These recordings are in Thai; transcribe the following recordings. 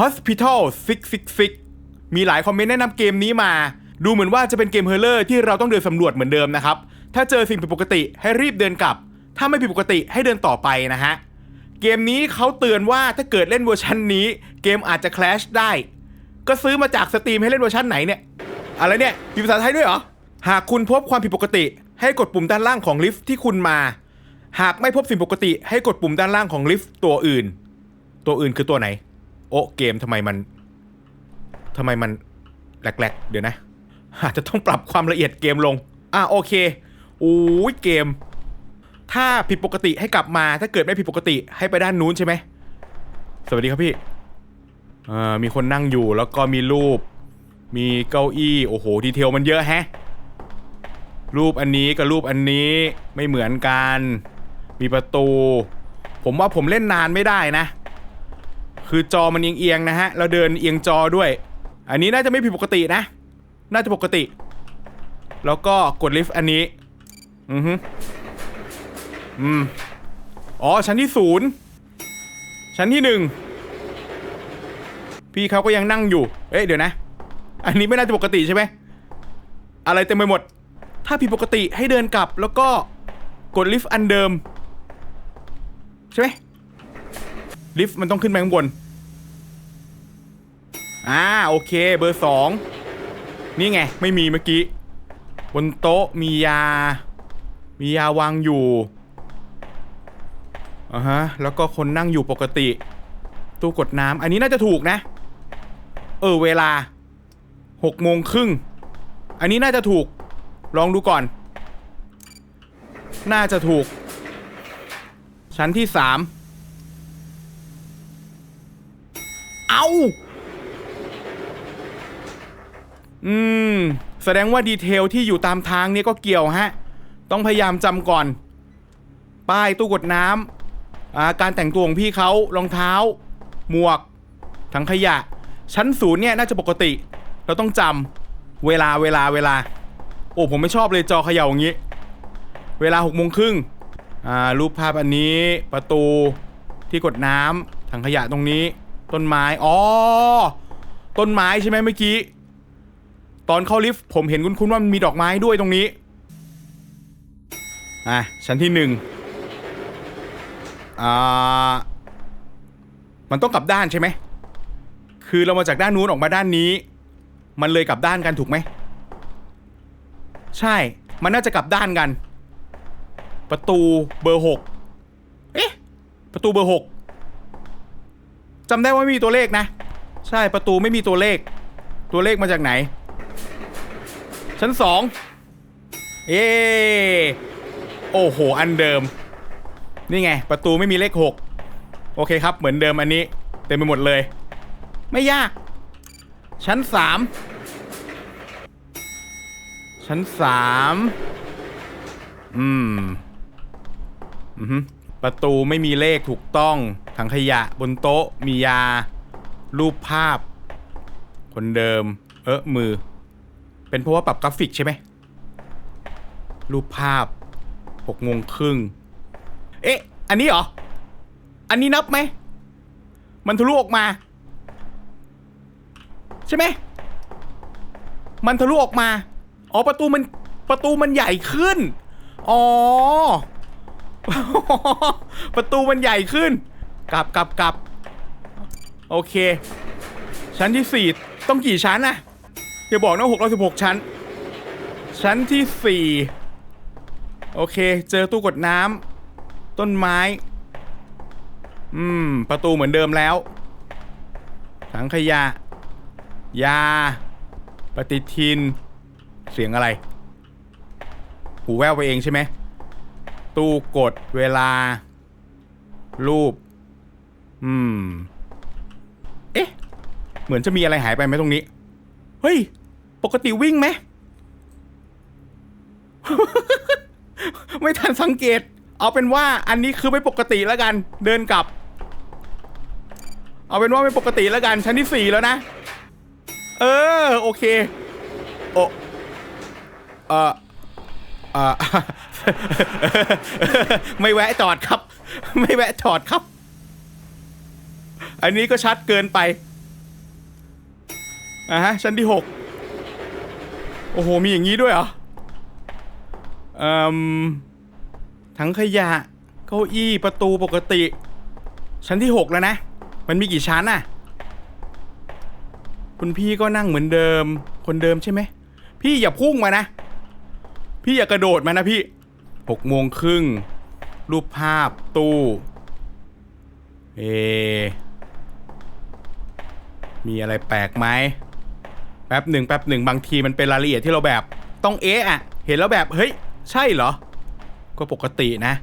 Hospital 666 มีหลายคอมเมนต์แนะนำเกมนี้มา ดูเหมือนว่าจะเป็นเกมเฮอร์เลอร์ที่เราต้องเดินสำรวจเหมือนเดิมนะครับ ถ้าเจอสิ่งผิดปกติให้รีบเดินกลับ ถ้าไม่ผิดปกติให้เดินต่อไปนะฮะ เกมนี้เขาเตือนว่าถ้าเกิดเล่นเวอร์ชันนี้ เกมอาจจะแคลชได้ ก็ซื้อมาจากสตรีมให้เล่นเวอร์ชันไหนเนี่ย อะไรเนี่ยมีภาษาไทยด้วยเหรอ หากคุณพบความผิดปกติ ให้กดปุ่มด้านล่างของลิฟต์ที่คุณมา หากไม่พบสิ่งปกติ ให้กดปุ่มด้านล่างของลิฟต์ตัวอื่น ตัวอื่นคือตัวไหน โอ้เกมทำไมมันทำไมมันแหลกๆ เดี๋ยวนะอาจจะต้องปรับความละเอียดเกมลง อะโอเคโอ้ยเกม ถ้าผิดปกติให้กลับมา ถ้าเกิดไม่ผิดปกติให้ไปด้านนู้นใช่ไหม สวัสดีครับพี่เอ่อมีคนนั่งอยู่แล้วก็มีรูป มีเก้าอี้ โอ้โห ดีเทลมันเยอะแฮะ รูปอันนี้กับรูปอันนี้ไม่เหมือนกัน มีประตู ผมว่าผมเล่นนานไม่ได้นะ คือจอมันเอียงๆนะฮะ เราเดินเอียงจอด้วย อันนี้น่าจะไม่ผิดปกตินะ น่าจะปกติ แล้วก็กดลิฟต์อันนี้ อือฮึอืม อ๋อ ชั้นที่ศูนย์ ชั้นที่หนึ่ง พี่เขาก็ยังนั่งอยู่ เอ๊ะ เดี๋ยวนะ อันนี้ไม่น่าจะปกติใช่ไหม อะไรเต็มไปหมด ถ้าผิดปกติให้เดินกลับแล้วก็กดลิฟต์อันเดิม ใช่ไหมลิฟต์มันต้องขึ้นไปข้างบน อ่าโอเคเบอร์สองนี่ไง ไม่มีเมื่อกี้ บนโต๊ะมียา มียาวางอยู่อ่าฮะแล้วก็คนนั่งอยู่ปกติ ตู้กดน้ำอันนี้น่าจะถูกนะ เออเวลาหกโมงครึ่งอันนี้น่าจะถูกลองดูก่อน น่าจะถูก ชั้นที่สามเอา อืม แสดงว่าดีเทลที่อยู่ตามทางนี้ก็เกี่ยวฮะ ต้องพยายามจำก่อน ป้ายตู้กดน้ำอ่าการแต่งตัวของพี่เขารองเท้า หมวก ถังขยะ ชั้นศูนย์เนี่ยน่าจะปกติ เราต้องจำเวลาเวลาเวลา โอ้ผมไม่ชอบเลยจอเขย่าอย่างนี้ เวลาหกโมงครึ่งอ่ารูปภาพอันนี้ประตูที่กดน้ำถังขยะตรงนี้ ต้นไม้อ๋อต้นไม้ใช่ไหมเมื่อกี้ ตอนเข้าลิฟต์ผมเห็นคุณคุณว่ามันมีดอกไม้ด้วยตรงนี้ อะ ชั้นที่หนึ่งอ่า มันต้องกลับด้านใช่ไหม คือเรามาจากด้านนู้นออกมาด้านนี้ มันเลยกลับด้านกันถูกไหม ใช่ มันน่าจะกลับด้านกัน ประตูเบอร์หกเอ๊ะ ประตูเบอร์หกจำได้ว่าไม่มีตัวเลขนะ ใช่ ประตูไม่มีตัวเลข ตัวเลขมาจากไหน ชั้นสองเอโอ้โห อันเดิม นี่ไง ประตูไม่มีเลขหกโอเคครับ เหมือนเดิมอันนี้เต็มไปหมดเลย ไม่ยาก ชั้นสามชั้นสามอืม อือฮึประตูไม่มีเลขถูกต้อง ถังขยะบนโต๊ะมียา รูปภาพ คนเดิม เออมือ เป็นเพราะว่าปรับกราฟิกใช่ไหม รูปภาพหกโมงครึ่ง เอ๊ะ อันนี้เหรอ อันนี้นับไหม มันทะลุออกมา ใช่ไหม มันทะลุออกมา อ๋อ ประตูมัน ประตูมันใหญ่ขึ้น อ๋อ ประตูมันใหญ่ขึ้น กลับกลับกลับ โอเค ชั้นที่สี่ต้องกี่ชั้นนะ อย่าบอกนะหกร้อยสิบหกชั้น ชั้นที่สี่โอเค เจอตู้กดน้ำต้นไม้ อืม ประตูเหมือนเดิมแล้ว ถังขยะ ยา ปฏิทิน เสียงอะไร หูแววไปเองใช่ไหม ตู้กดเวลา รูป อืม เอ๊ะ เหมือนจะมีอะไรหายไปไหมตรงนี้ เฮ้ย ปกติวิ่งไหม ไม่ทันสังเกต เอาเป็นว่าอันนี้คือไม่ปกติแล้วกัน เดินกลับ เอาเป็นว่าไม่ปกติแล้วกัน ชั้นที่สี่แล้วนะ เออ โอเค โอเออเออไม่แวะจอดครับ ไม่แวะจอดครับ อันนี้ก็ชัดเกินไปอะฮะชั้นที่หก โอ้โห มีอย่างนี้ด้วยเหรอ เอ่มทั้งขยะ เก้าอี้ ประตูปกติ ชั้นที่หกแล้วนะ มันมีกี่ชั้นน่ะ คุณพี่ก็นั่งเหมือนเดิม คนเดิมใช่ไหม พี่อย่าพุ่งมานะ พี่อย่ากระโดดมานะพี่หกโมงครึ่ง รูปภาพตู้ เอ มีอะไรแปลกไหม ป๊บหนึ่งแป๊บหนึ่งบางทีมันเป็นรายละเอียดที่เราแบบต้องเอะอะเห็นแล้วแบบเฮ้ยใช่เหรอ ก็ปกตินะ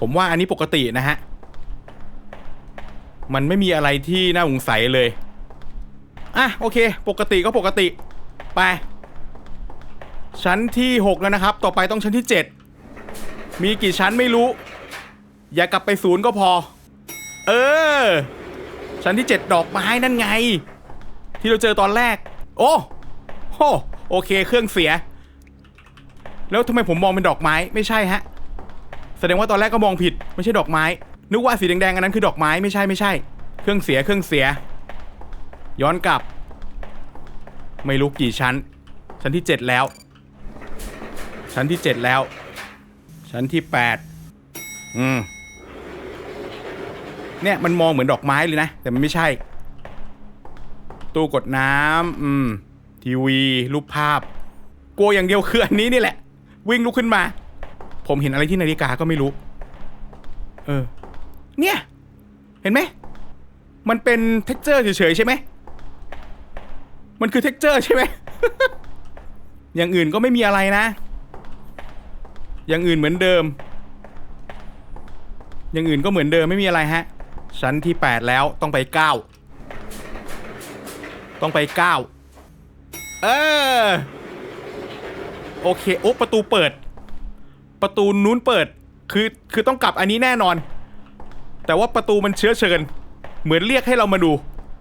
ผมว่าอันนี้ปกตินะฮะ มันไม่มีอะไรที่น่าสงสัยเลยอะโอเค ปกติก็ปกติไป ชั้นที่ 6 แล้วนะครับ ต่อไปต้องชั้นที่ 7 มีกี่ชั้นไม่รู้ อย่ากลับไปศูนย์ก็พอ เออ ชั้นที่ 7 ดอกไม้นั่นไง ที่เราเจอตอนแรก โอ้โหโอเค เครื่องเสีย แล้วทำไมผมมองเป็นดอกไม้ไม่ใช่ฮะ แสดงว่าตอนแรกก็มองผิดไม่ใช่ดอกไม้ นึกว่าสีแดงๆอันนั้นคือดอกไม้ไม่ใช่ไม่ใช่ เครื่องเสียเครื่องเสีย ย้อนกลับ ไม่รู้กี่ชั้น ชั้นที่ 7 แล้ว ชั้นที่ 7 แล้ว ชั้นที่ 8 อืมเนี่ยมันมองเหมือนดอกไม้เลยนะ แต่มันไม่ใช่ ตู้กดน้ำอืม ทีวีรูปภาพ กลัวอย่างเดียวคืออันนี้นี่แหละ วิ่งลุกขึ้นมา ผมเห็นอะไรที่นาฬิกาก็ไม่รู้ เออ เนี่ย เห็นไหม มันเป็นเท็กเจอร์เฉยๆใช่ไหม มันคือเท็กเจอร์ใช่ไหม อย่างอื่นก็ไม่มีอะไรนะ อย่างอื่นเหมือนเดิม อย่างอื่นก็เหมือนเดิมไม่มีอะไรฮะชั้นที่ 8 แล้วต้องไป 9 ต้องไป9เออโอเคโอ้ประตูเปิด ประตูนู้นเปิด คือคือต้องกลับอันนี้แน่นอน แต่ว่าประตูมันเชื้อเชิญ เหมือนเรียกให้เรามาดู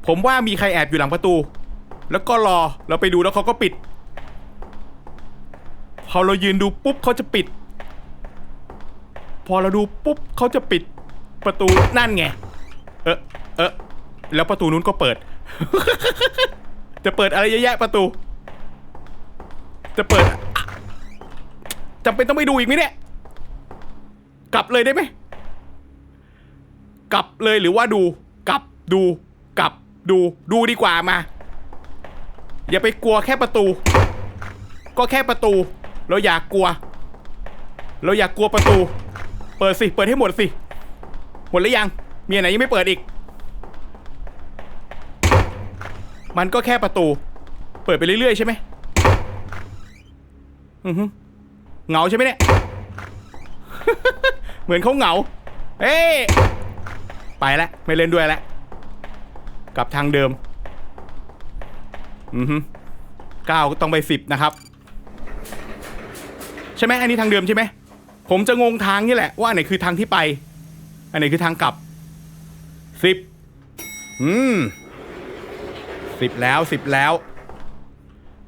ผมว่ามีใครแอบอยู่หลังประตู แล้วก็รอเราไปดูแล้วเขาก็ปิด พอเรายืนดูปุ๊บเขาจะปิด พอเราดูปุ๊บเขาจะปิด ประตูนั่นไง เออเออแล้วประตูนู้นก็เปิด จะเปิดอะไรเยอะแยะประตู จะเปิดอะจำเป็นต้องไปดูอีกไหมเนี่ย กลับเลยได้ไหม กลับเลยหรือว่าดู กลับดู กลับดูดูดีกว่ามา อย่าไปกลัวแค่ประตู ก็แค่ประตู เราอยากกลัว เราอยากกลัวประตู เปิดสิ เปิดให้หมดสิ หมดหรือยัง มีอันไหนยังไม่เปิดอีก มันก็แค่ประตู เปิดไปเรื่อยๆใช่ไหมอือฮึเหงาใช่ไหมเนี่ย เหมือนเขาเหงา เอ้ไปแล้วไม่เล่นด้วยแล้วกลับทางเดิม อือฮึเก้าก็ต้องไปสิบนะครับ ใช่ไหมอันนี้ทางเดิมใช่ไหม ผมจะงงทางนี่แหละว่าอันไหนคือทางที่ไป อันไหนคือทางกลับสิบอืม สิบแล้วสิบแล้ว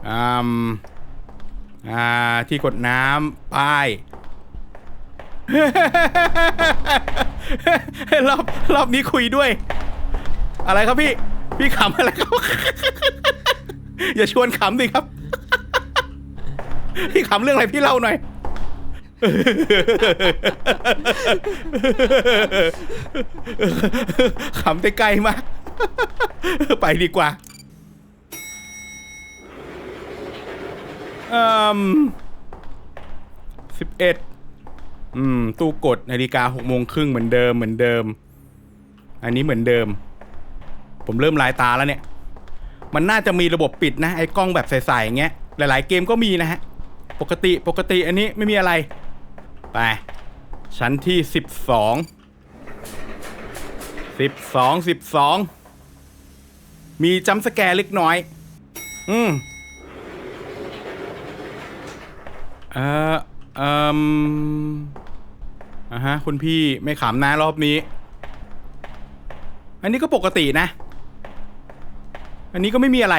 อ่าที่กดน้ำป้ายรอบรอบนี้คุยด้วย อะไรครับพี่ พี่ขำอะไรครับ อย่าชวนขำสิครับ พี่ขำเรื่องอะไรพี่เล่าหน่อยขำไปไกลมาก ไปดีกว่า อืมสิบเอ็ดอืม ตู้กดนาฬิกาหกโมงครึ่งเหมือนเดิมเหมือนเดิม อันนี้เหมือนเดิม ผมเริ่มลายตาแล้วเนี่ย มันน่าจะมีระบบปิดนะ ไอ้กล้องแบบใสๆอย่างเงี้ย หลาย ๆ เกมก็มีนะฮะ ปกติปกติอันนี้ไม่มีอะไร ไป ชั้นที่สิบสอง สิบสองสิบสอง มีจัมสแกร์เล็กน้อย อืม เอ่อเอ่มอ่าฮะ คุณพี่ไม่ขำนะรอบนี้ อันนี้ก็ปกตินะ อันนี้ก็ไม่มีอะไร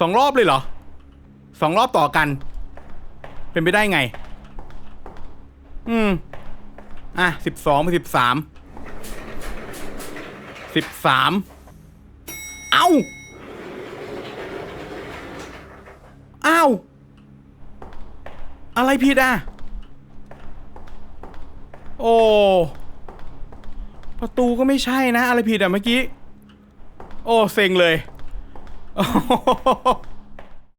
สองรอบเลยเหรอ สองรอบต่อกัน เป็นไปได้ไง อืม อะสิบสองไปสิบสาม สิบสาม เอ้าาว อะไรผิดอะ โอ้ ประตูก็ไม่ใช่นะ อะไรผิดอะเมื่อกี้ โอ้ เซ็งเลย